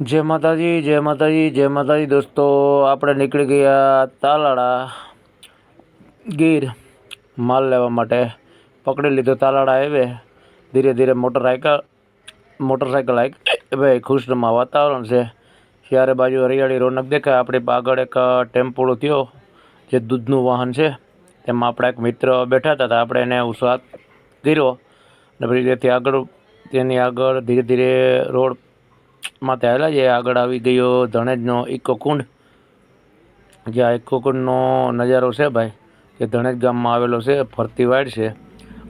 જય માતાજી જય માતાજી જય માતાજી દોસ્તો. આપણે નીકળી ગયા તાલાળા ગીર માલ લેવા માટે. પકડી લીધો તાલાળા હાઈવે ધીરે ધીરે મોટરસાઇકલ મોટરસાઇકલ ભાઈ ખુશનુમા વાતાવરણ છે. ત્યારે બાજુ હરિયાળી રોનક દેખાય. આપણી આગળ એક ટેમ્પોળો થયો, જે દૂધનું વાહન છે. તેમાં આપણા એક મિત્ર બેઠા હતા આપણે એને ઉત્સાહ કર્યો. અને પછી તેથી આગળ, તેની આગળ ધીરે ધીરે રોડ માથે હાલ્યા છે. આગળ આવી ગયો ધણેજનો ઇકો કુંડ. જ્યાં ઇકો કુંડનો નજારો છે ભાઈ જે ધણેજ ગામમાં આવેલો છે, ફરતી વાડ છે.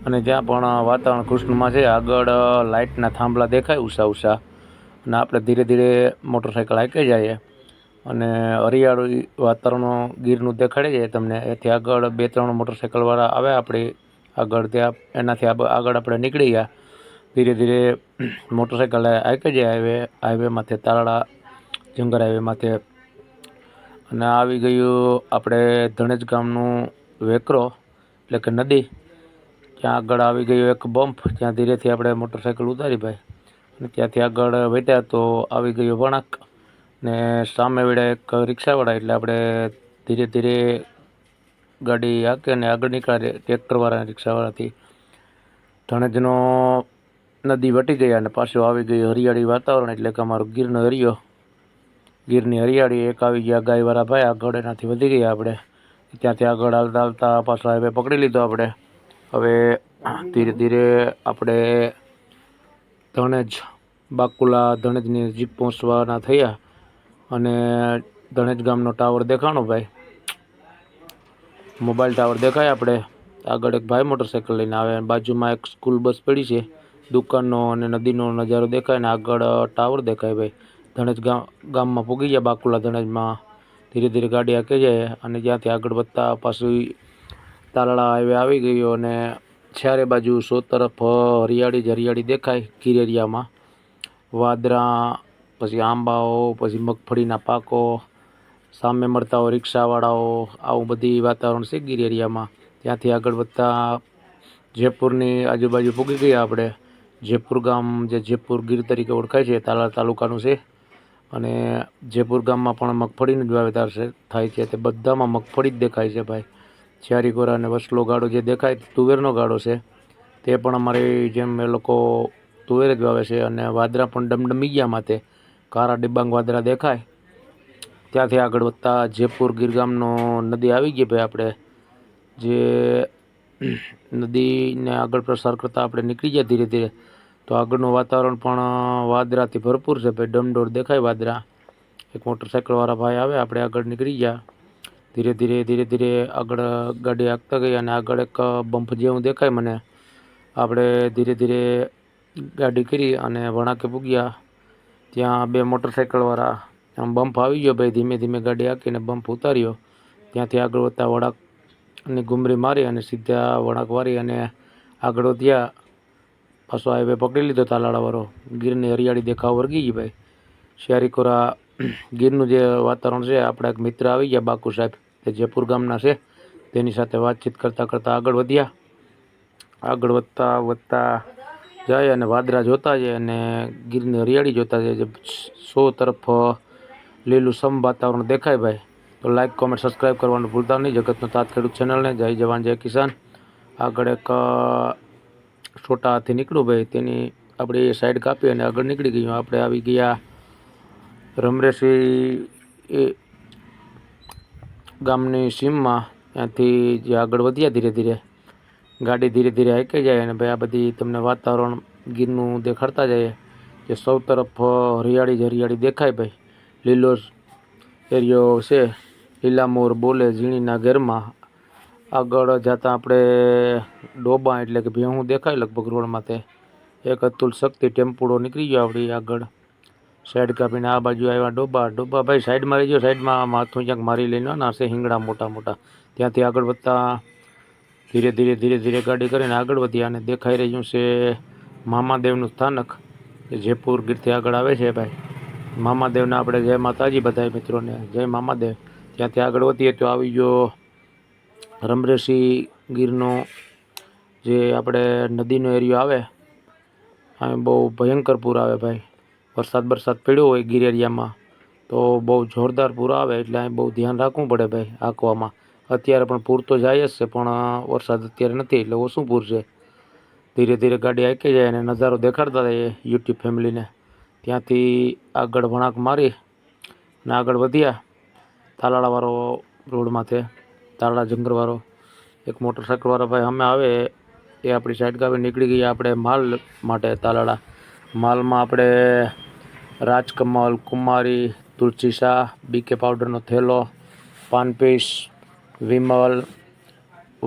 અને ત્યાં પણ વાતાવરણ ખુશનુમા છે. આગળ લાઇટના થાંભલા દેખાય ઉષા ઉષા. અને આપણે ધીરે ધીરે મોટરસાઇકલ હાંકી જઈએ. અને હરિયાળી વાતાવરણ ગીરનું દેખાડે છે તમને. એથી આગળ બે ત્રણ મોટરસાઇકલવાળા આવે આપણી આગળ. ત્યાં એનાથી આગળ આપણે નીકળી ગયા. ધીરે ધીરે મોટરસાઇકલ જાય હાઈવે, હાઈવેમાંથી તાલાળા, જંગર હાઈવેમાંથી. માથે અને આવી ગયું આપણે ધણેજ ગામનું વેકરો, એટલે કે નદી. ત્યાં આગળ આવી ગયું એક બમ્પ, ત્યાં ધીરેથી આપણે મોટરસાઇકલ ઉતારી ભાઈ. અને ત્યાંથી આગળ વધ્યા તો આવી ગયો વણાક. ને સામે વેળા એક રિક્ષાવાળા, એટલે આપણે ધીરે ધીરે ગાડી હાંકે અને આગળ નીકળ્યા ટ્રેક્ટરવાળા રિક્ષાવાળાથી. ધણેજનો નદી વટી ગયા અને પાછું આવી ગયું હરિયાળી વાતાવરણ એટલે કે અમારો ગીરનો હરિયો ગીરની હરિયાળી એક આવી ગયા ગાયવાળા ભાઈ, આગળ એનાથી વધી ગયા આપણે. ત્યાંથી આગળ હાલતા હાલતા પાછો હાઈવે પકડી લીધો આપણે. હવે ધીરે ધીરે આપણે ધણેજ, બાકુલા ધણેજની નજીક પહોંચવાના થયા. અને ધણેજ ગામનો ટાવર દેખાણો ભાઈ. મોબાઈલ ટાવર દેખાય આપણે. આગળ એક ભાઈ મોટરસાઇકલ લઈને આવે બાજુમાં એક સ્કૂલ બસ પડી છે. દુકાનનો અને નદીનો નજારો દેખાય ને આગળ ટાવર દેખાય ભાઈ. ધણેજ ગામ ગામમાં પૂગી ગયા બાકુલા ધણેજમાં. ધીરે ધીરે ગાડી આંકી જાય અને જ્યાંથી આગળ વધતા પાછું તાલાળા હાઈવે આવી ગયો અને ચારે બાજુ સો તરફ હરિયાળી જ હરિયાળી દેખાય ગીર એરિયામાં વાદરા, પછી આંબાઓ, પછી મગફળીના પાકો, સામે મળતા હોય રિક્ષાવાળાઓ, આવું બધી વાતાવરણ છે ગીર એરિયામાં ત્યાંથી આગળ વધતા જયપુરની આજુબાજુ પૂગી ગયા આપણે. જયપુર ગામ જે જયપુર ગીર તરીકે ઓળખાય છે તાલા તાલુકાનું છે. અને જયપુર ગામમાં પણ મગફળીનું જ વાવેતર થાય છે. તે બધામાં મગફળી જ દેખાય છે ભાઈ. ચારી ગોરા અને વસલો ગાડો જે દેખાય, તુવેરનો ગાડો છે. તે પણ અમારી જેમ એ લોકો તુવેર જ વાવે છે અને વાદરા પણ ડમડમી ગયા માથે. કારા ડિબાંગ વાદરા દેખાય. ત્યાંથી આગળ વધતા જયપુર ગીર ગામનો નદી આવી ગઈ ભાઈ આપણે. જે નદીને આગળ પ્રસાર કરતાં આપણે નીકળી ગયા ધીરે ધીરે. તો આગળનું વાતાવરણ પણ વાદળાથી ભરપૂર છે ભાઈ. ડમડોળ દેખાય વાદળા. એક મોટરસાઇકલવાળા ભાઈ આવે, આપણે આગળ નીકળી ગયા. ધીરે ધીરે ધીરે ધીરે આગળ ગાડી આગતા ગઈ અને આગળ એક બમ્પ જેવું દેખાય મને. આપણે ધીરે ધીરે ગાડી કરી અને વણાકે પૂગ્યા. ત્યાં બે મોટરસાઇકલવાળા આમ આવી ગયો ભાઈ. ધીમે ધીમે ગાડી આંકીને બમ્પ ઉતાર્યો. ત્યાંથી આગળ વધતા વળાંકની ગુમરી મારી અને સીધા વળાંક વારી અને આગળ વધ્યા. પાછો હાઈવે પકડી લીધો તાલાળાવાળો. ગીરની હરિયાળી દેખાવ વર્ગી ગઈ ભાઈ. શિયારીકોરા ગીરનું જે વાતાવરણ છે, આપણા એક મિત્ર આવી ગયા, બાકુ સાહેબ તે જયપુર ગામના છે. તેની સાથે વાતચીત કરતાં કરતાં આગળ વધ્યા. આગળ વધતા વધતા જાય અને વાદરા જોતા જાય અને ગીરની હરિયાળી જોતા જાય. જે સો તરફ લીલું સમ વાતાવરણ દેખાય ભાઈ. તો લાઇક કોમેન્ટ સબસ્ક્રાઈબ કરવાનું ભૂલતા નહીં. જગતનો તાત ખેડૂત ચેનલને જય જવાન, જય કિસાન. આગળ એક છોટા હાથી નીકળ્યું ભાઈ. તેની આપણે એ સાઈડ કાપી અને આગળ નીકળી ગયું. આપણે આવી ગયા રમરેશી એ ગામની સીમમાં. ત્યાંથી જે આગળ વધ્યા ધીરે ધીરે. ગાડી ધીરે ધીરે હાંકી જાય અને ભાઈ આ બધી તમને વાતાવરણ ગીરનું દેખાડતા જાય જે સૌ તરફ હરિયાળી જ હરિયાળી દેખાય ભાઈ. લીલો એરિયો છે. લીલા મોર બોલે ઝીણીના ઘેરમાં. આગળ જતાં આપણે ડોબા એટલે કે ભેહું દેખાય લગભગ રોડ તે. એક અતુલ શક્તિ ટેમ્પુડો નીકળી ગયો આપણી આગળ. સાઈડ કાપીને આ બાજુ આવ્યા ડોબા. ડોબા ભાઈ, સાઈડમાં રહી ગયો સાઈડમાં માથું ક્યાંક મારી લઈને ના હશે હિંગડા મોટા મોટા. ત્યાંથી આગળ વધતા ધીરે ધીરે ધીરે ધીરે ગાડી કરીને આગળ વધ્યા અને દેખાઈ રહ્યું છે મામાદેવનું સ્થાનક. જે જયપુર ગીરથી આગળ આવે છે ભાઈ. મામાદેવના આપણે જય માતાજી બધા મિત્રોને. જય મામાદેવ. ત્યાંથી આગળ વધીએ તો આવી ગયો રમરેશી ગીરનો જે આપણે નદીનો એરિયો આવે અહીં બહુ ભયંકર પૂર આવે ભાઈ. વરસાદ બરસાદ પડ્યો હોય ગીર એરિયામાં, તો બહુ જોરદાર પૂર આવે એટલે અહીં બહુ ધ્યાન રાખવું પડે ભાઈ આંકવામાં. અત્યારે પણ પૂર તો જાય જ છે, પણ વરસાદ અત્યારે નથી, એટલે ઓછું પૂર છે. ધીરે ધીરે ગાડી આંકી જાય અને નજારો દેખાડતા રહીએ યુટ્યુબ ફેમિલીને. ત્યાંથી આગળ વળાંક મારી અને આગળ વધ્યા. તાલાળાવાળો રોડમાંથી તાલાળા જંગલવાળો. એક મોટરસાઇકલવાળા ભાઈ અમે આવે, એ આપણી સાઈડ ગાવે નીકળી ગયા, આપણે માલ માટે તાલાળા. માલમાં આપણે રાજકમલ, કુમારી, તુલસી શાહ બીકે પાવડરનો થેલો પાનપીસ વિમલ,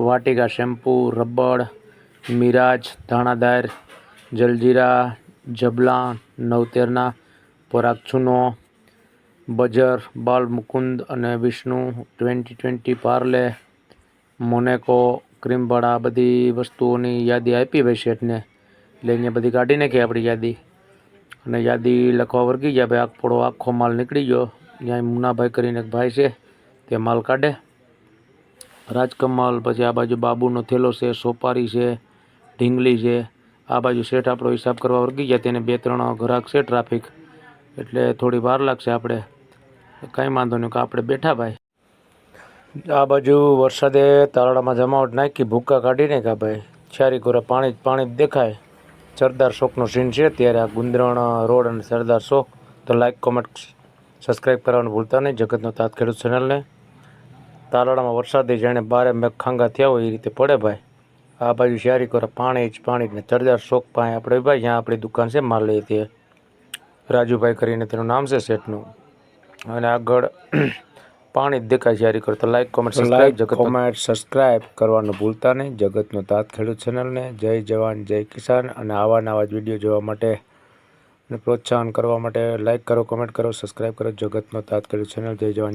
વાટિકા શેમ્પૂ રબડ મિરાજ, ધાણાદાર, જલજીરા જબલા નવતેરના, પરાગ ચૂનો બજર બાલ મુકુંદ અને Vishnu twenty twenty Parle, Monaco ક્રીમવાળા બધી વસ્તુઓની યાદી આપી ભાઈ શેઠને. એટલે અહીંયા બધી કાઢી નાખી આપણી યાદી. અને યાદી લખવા વર્ગી ગયા ભાઈ, આખો આખો માલ નીકળી ગયો. ત્યાં મુનાભાઈ કરીને ભાઈ છે, તે માલ કાઢે. રાજકમલ પછી આ બાજુ બાબુનો થેલો છે, સોપારી છે, ઢીંગલી છે. આ બાજુ શેઠ આપણો હિસાબ કરવા વર્ગી ગયા, તેને બે ત્રણ ઘરાક છે ટ્રાફિક. એટલે થોડી વાર લાગશે આપણે. કાંઈ વાંધો નહીં, કે આપણે બેઠા ભાઈ. આ બાજુ વરસાદે તાલાડામાં જમાવટ નાખી, ભૂક્કા કાઢી નાખ્યા ભાઈ. ચારી કોરા પાણી જ પાણી જ દેખાય. સરદાર શોખનો સીન છે, ત્યારે આ ગુંદરણ રોડ અને સરદાર શોખ તો લાઈક કોમેન્ટ સબસ્ક્રાઈબ કરવાનું ભૂલતા નહીં, જગતનો તાત ખેડૂત ચેનલને તાલાડામાં વરસાદે જાણે બારે મેઘ ખાંગા થયા હોય એ રીતે પડે ભાઈ. આ બાજુ શિયારી કોરે પાણી જ પાણી ને ચરદાર શોખ પાસે આપણે, ભાઈ, જ્યાં આપણી દુકાન છે, માલ લઈએ રાજુભાઈ કરીને તેનું નામ છે, શેઠનું. અને આગળ પાણી દેખાય છે યારી કરતો લાઈક કોમેન્ટ સબસ્ક્રાઇબ જગત કોમેન્ટ સબસ્ક્રાઇબ કરવાનું ભૂલતા નહીં. જગતનો તાત ખેડૂત ચેનલને જય જવાન જય કિસાન. અને આવા નવા જ વીડિયો જોવા માટે અને પ્રોત્સાહન કરવા માટે લાઈક કરો કોમેન્ટ કરો સબસ્ક્રાઇબ કરો. જગતનો તાત ખેડૂત ચેનલ જય જવાન